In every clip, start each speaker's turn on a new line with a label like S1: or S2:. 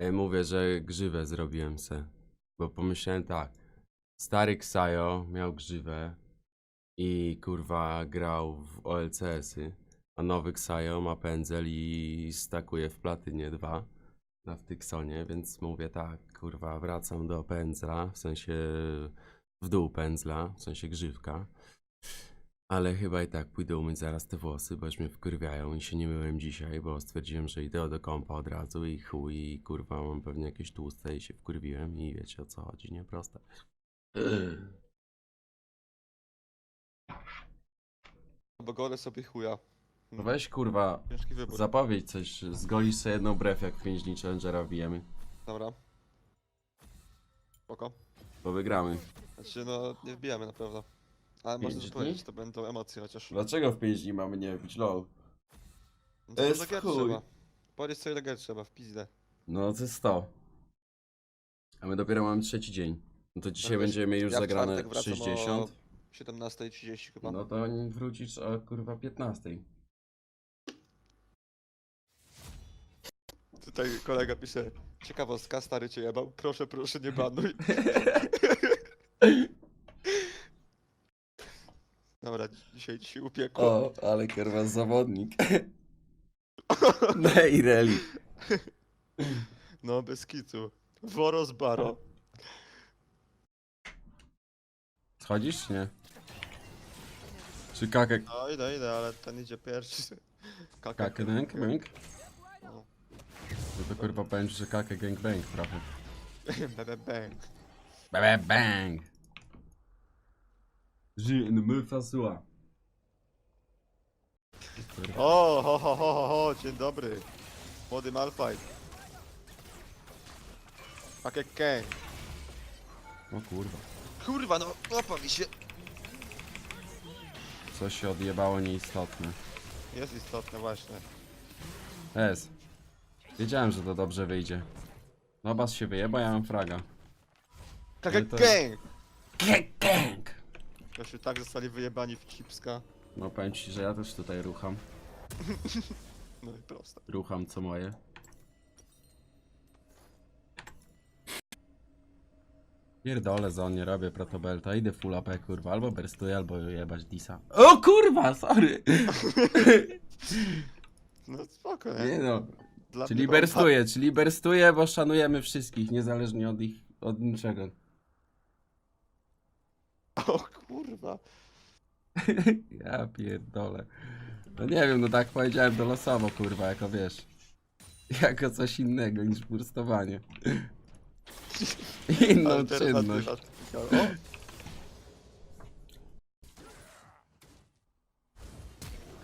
S1: Ej, mówię, że grzywę zrobiłem se. Bo pomyślałem tak. Stary Ksajo miał grzywę i kurwa grał w OLCS-y, a nowy Ksajo ma pędzel i stakuje w platynie 2 na Wtyksonie, więc mówię tak, kurwa, wracam do pędzla, w sensie w dół pędzla, w sensie grzywka. Ale chyba i tak pójdę umyć zaraz te włosy, bo już mnie wkurwiają i się nie myłem dzisiaj, bo stwierdziłem, że idę do kąpa od razu i chuj, i kurwa mam pewnie jakieś tłuste i się wkurwiłem i wiecie o co chodzi, nie? Proste.
S2: Bo golę sobie chuja.
S1: No weź kurwa,
S2: Ciężki wybór.
S1: zapowiedź coś, zgolisz sobie jedną brew jak w 5 dni Challengera wbijemy,
S2: Dobra. Spoko.
S1: bo wygramy.
S2: Znaczy no, nie wbijamy na pewno. Ale
S1: Pięć
S2: można
S1: dni?
S2: powiedzieć, to będą emocje chociaż.
S1: Dlaczego w 5 dni mamy nie wbić LOL?
S2: No
S1: To
S2: to
S1: jest
S2: do gier
S1: chuj.
S2: trzeba. Powiedz co ile gier trzeba, w pizdę.
S1: No to jest 100. A my dopiero mamy trzeci dzień. No to dzisiaj
S2: wiesz,
S1: będziemy już
S2: ja w
S1: zagrane
S2: czwartek wracam
S1: 60.
S2: 17.30 chyba.
S1: No to wrócisz o kurwa 15.
S2: Tutaj kolega pisze, ciekawostka, stary cię jebał, proszę, proszę nie banuj. Dobra, dzisiaj ci upiekło.
S1: O, ale kurwa zawodnik. Nej reli.
S2: No, bez kitu. Woros Baro.
S1: Schodzisz czy nie? Czy kakek?
S2: No idę, idę, ale ten idzie pierwszy. Kaka.
S1: Kakenek, bank?
S2: No.
S1: No to kurwa powiem, ci, że kakek gangbang trochę.
S2: Bebe bang.
S1: Bebe bang! Je ne me fasua.
S2: O, ho, ho, ho, ho, ho, dzień dobry. Młody Malfight. Takie kęk.
S1: O kurwa.
S2: Kurwa, no, łapa mi się.
S1: Coś się odjebało nieistotne.
S2: Jest istotne właśnie.
S1: Es. Wiedziałem, że to dobrze wyjdzie. No bas się wyjeba, ja mam fraga. To-
S2: kęk.
S1: Gang!
S2: To się tak zostali wyjebani w cipska.
S1: No powiem ci, że ja też tutaj rucham.
S2: No i proste.
S1: Rucham co moje. Pierdolę za nie robię protobelta, idę full AP kurwa, albo berstuję, albo jebać disa. O kurwa, sorry!
S2: No spoko, nie?
S1: Nie no,
S2: Dla
S1: czyli
S2: mnie
S1: berstuję, czyli berstuję, bo szanujemy wszystkich, niezależnie od ich, od niczego.
S2: O kurwa.
S1: Ja pierdolę. No nie wiem, no tak powiedziałem to losowo kurwa, jako wiesz. Jako coś innego niż burstowanie. Inną czynność.
S2: Alternatywa.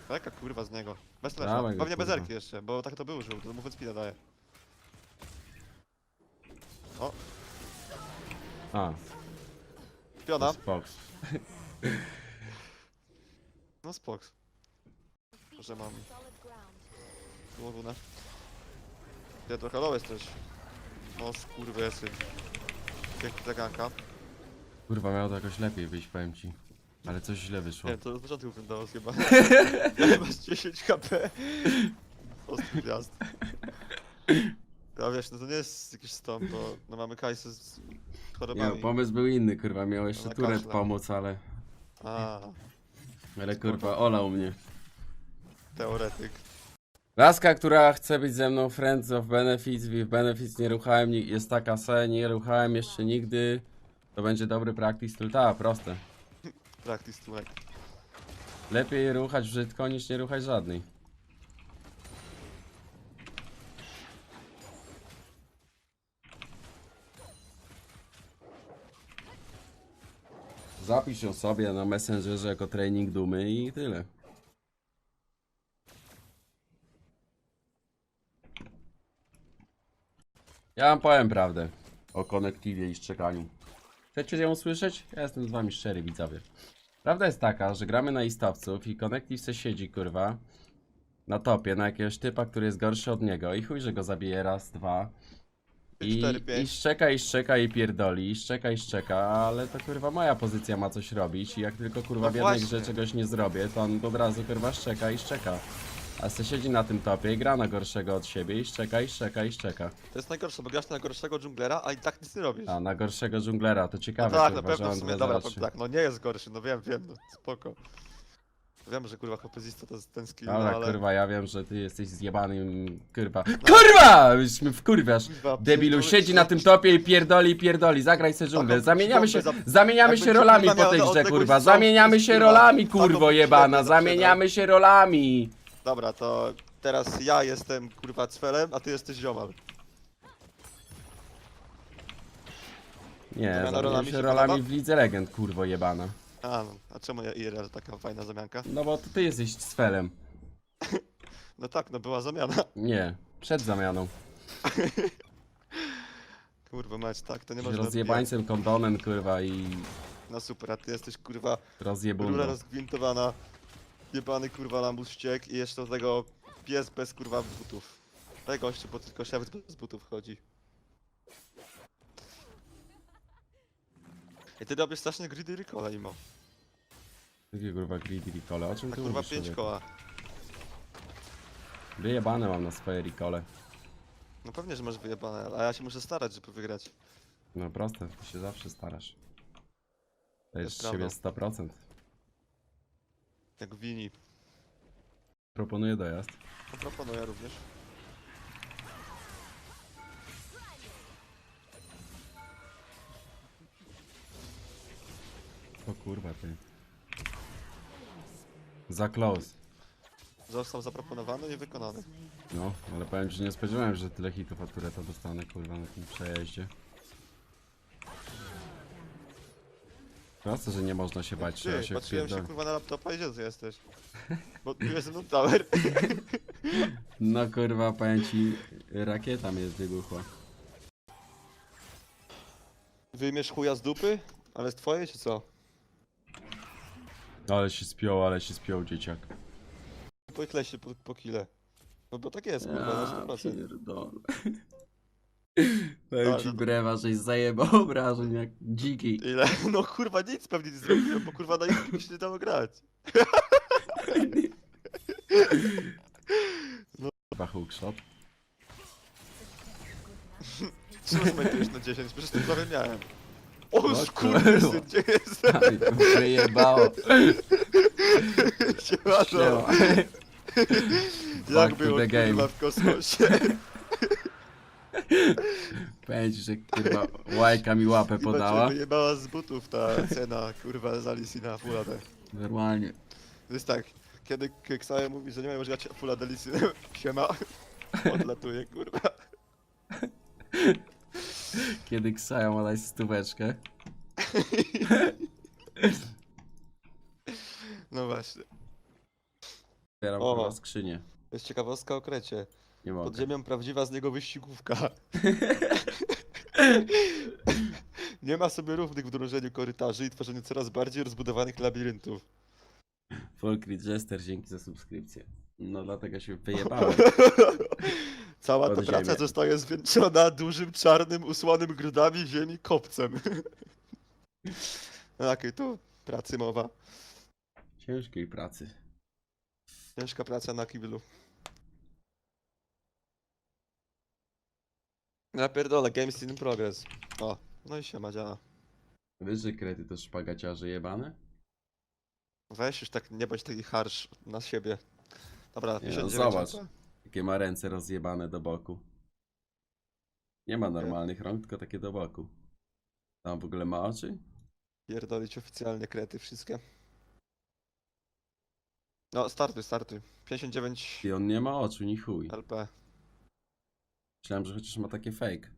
S2: O! Jaka kurwa z niego? Bez.
S1: Dawaj go,
S2: Pewnie bez
S1: kurwa.
S2: erki jeszcze, bo tak to był użył, to mu speeda daje. O,
S1: A,
S2: piona.
S1: Spox.
S2: No spoks. Że mam głowunę. Ja trochę low jesteś. O skurwysy. Piękny zaganka.
S1: Kurwa, miało to jakoś lepiej wyjść, powiem ci. Ale coś źle wyszło.
S2: Nie, to z początku dał chyba. Ja masz 10 HP. Ostry gwiazd. Ja wiesz, no to nie jest jakiś stąd, bo no mamy kajsy z
S1: Nie,
S2: chorobami.
S1: pomysł był inny, kurwa, miał jeszcze
S2: Na
S1: Turet
S2: kaszle.
S1: pomóc, ale...
S2: A,
S1: Ale kurwa, olał mnie.
S2: teoretyk.
S1: Laska, która chce być ze mną Friends of Benefits, w Benefits nie ruchałem, ni- jest taka se, nie ruchałem jeszcze nigdy. To będzie dobry practice tool. Ta, proste.
S2: Practice to make.
S1: Lepiej ruchać brzydko niż nie ruchać żadnej. Zapisz ją sobie na Messengerze jako trening dumy i tyle. Ja wam powiem prawdę o konektywie i szczekaniu. Chcecie ją usłyszeć? Ja jestem z wami szczery, widzowie. Prawda jest taka, że gramy na istowców i Connective se siedzi, kurwa, na topie, na jakiegoś typa, który jest gorszy od niego i chuj, że go zabije raz, dwa. I, I szczeka, i szczeka, i pierdoli, i szczeka, i szczeka, ale to kurwa moja pozycja ma coś robić i jak tylko kurwa
S2: No
S1: w jednej
S2: właśnie.
S1: grze czegoś nie zrobię, to on od razu kurwa szczeka i szczeka. A se siedzi na tym topie i gra na gorszego od siebie i szczeka, i szczeka, i szczeka.
S2: To jest najgorsze, bo grasz na gorszego dżunglera, a i tak nic nie robisz.
S1: A na gorszego dżunglera, to
S2: no
S1: ciekawe,
S2: tak, na
S1: kurwa, że
S2: pewno w
S1: on
S2: sumie, dobra,
S1: trzy.
S2: tak, no nie jest gorszy, no wiem, wiem, no spoko. Wiem, że kurwa hopezista to jest ten skill, no,
S1: Dobra,
S2: ale...
S1: kurwa, ja wiem, że ty jesteś zjebanym, kurwa. KURWA! Już mnie wkurwiasz.
S2: Kurwa,
S1: Debilu,
S2: pierdolę,
S1: siedzi na tym topie i pierdoli, pierdoli, zagraj se dżunglę. Zamieniamy się, zamieniamy się rolami po tej grze, kurwa. Zamieniamy się rolami, kurwo jebana, zamieniamy się rolami.
S2: Dobra, to teraz ja jestem kurwa cwelem, a ty jesteś ziomal.
S1: Nie,
S2: Zamiana
S1: zamieniamy się
S2: się
S1: rolami
S2: podoba?
S1: w Lidze Legend, kurwo jebana.
S2: A, no, a czemu ja IRL taka fajna zamianka?
S1: No bo to ty jesteś sfelem.
S2: No tak, no była zamiana.
S1: Nie, przed zamianą.
S2: Kurwa mać, tak, to nie
S1: Jesteś
S2: można
S1: rozjebańcem kondonem, kurwa, i.
S2: No super, a ty jesteś kurwa rura
S1: rozjebundą.
S2: rozgwintowana, jebany kurwa lambus ściek i jeszcze do tego pies bez kurwa butów. Daj gościu, bo tylko szewc bez butów chodzi. I ty robisz strasznie greedy recola, imo.
S1: Jakie kurwa greedy recole, o czym
S2: Tak
S1: ty
S2: kurwa
S1: mówisz
S2: 5
S1: sobie?
S2: koła.
S1: Wyjebane mam na swoje recole.
S2: No pewnie, że masz wyjebane, a ja się muszę starać, żeby wygrać.
S1: No proste, ty się zawsze starasz. Dajesz
S2: jest
S1: siebie
S2: prawdą.
S1: 100%.
S2: Jak wini.
S1: Proponuję dojazd.
S2: No proponuję również.
S1: O kurwa ty. Za close.
S2: Został zaproponowany i wykonany.
S1: No, ale powiem ci, że nie spodziewałem, że tyle hitów od to dostanę kurwa na tym przejeździe. Proste, że nie można się bać, trzeba
S2: Ty,
S1: się
S2: patrzyłem się
S1: wpierdolić.
S2: kurwa na laptopa i gdzie ty jesteś? Bo tu jest no tower.
S1: No kurwa, powiem ci, rakieta mnie wybuchła.
S2: Wyjmiesz chuja z dupy? Ale jest twoje czy co?
S1: Ale się spiął, ale się spiął dzieciak.
S2: Pojchlej się po, po kile. No bo tak jest kurwa na 100%.
S1: pierdolę. Powiem ci
S2: to-
S1: brewa, żeś zajebał obrażeń jak dziki.
S2: Ile? No kurwa nic pewnie nie zrobiłem, bo kurwa na YouTube się nie dało grać.
S1: Chyba hookshot.
S2: Czemu zmentujesz na 10? Przecież to prawie miałem. O
S1: No
S2: kurwa,
S1: kurwa.
S2: gdzie jest?
S1: Aj, wyjebało.
S2: Siema,
S1: Siema.
S2: no. Jak
S1: Back to
S2: było
S1: the game.
S2: kurwa w kosmosie?
S1: Powiem ci, że kurwa łajka mi łapę
S2: Chyba
S1: podała.
S2: cię wyjebała z butów ta cena, kurwa, za Lisina Fulla D.
S1: Normalnie.
S2: To jest tak, kiedy Keksaja mówi, że nie mają grać Fulla D Lisinem, siema, odlatuje, kurwa.
S1: Kiedy Ksaja ma dać stóweczkę.
S2: No właśnie.
S1: Otwieram
S2: O.
S1: kurwa skrzynię.
S2: To jest ciekawostka o Krecie.
S1: Nie
S2: Pod
S1: mogę.
S2: ziemią prawdziwa z niego wyścigówka. Nie ma sobie równych w drążeniu korytarzy i tworzeniu coraz bardziej rozbudowanych labiryntów.
S1: Folkrit Jester, dzięki za subskrypcję. No dlatego się wyjebałem.
S2: Cała ta
S1: Pod
S2: praca
S1: ziemię.
S2: zostaje zwieńczona dużym, czarnym, usłanym grudami ziemi kopcem. Jakiej tu pracy mowa?
S1: Ciężkiej pracy.
S2: Ciężka praca na kiblu. Ja pierdolę, games in progress. O, no i siema działa.
S1: Wiesz, że krety to szpagaciarze jebane?
S2: Weź już tak, nie bądź taki harsh na siebie. Dobra,
S1: Nie, no
S2: 59
S1: zobacz.
S2: HP.
S1: Jakie ma ręce rozjebane do boku. Nie ma normalnych rąk, tylko takie do boku. Tam w ogóle ma oczy?
S2: Pierdolić oficjalnie krety wszystkie. No, startuj, startuj. 59
S1: I on nie ma oczu, ni chuj.
S2: LP.
S1: Myślałem, że chociaż ma takie fake.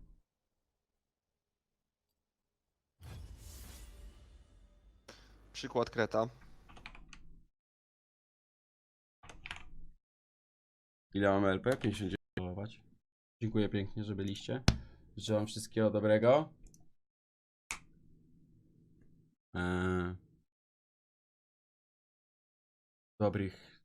S2: Przykład kreta.
S1: Ile mamy LP? 59 dołować. Dziękuję pięknie, że byliście. Życzę wam wszystkiego dobrego. Eee, dobrych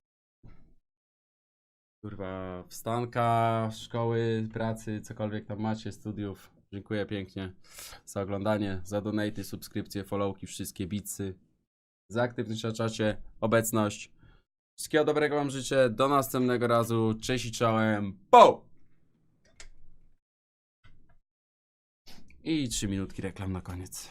S1: kurwa wstanka, szkoły, pracy, cokolwiek tam macie, studiów. Dziękuję pięknie za oglądanie, za donaty, subskrypcje, followki, wszystkie bitsy. Za aktywność na czacie, obecność. Wszystkiego dobrego wam życzę. Do następnego razu. Cześć i czołem. Po! I trzy minutki reklam na koniec.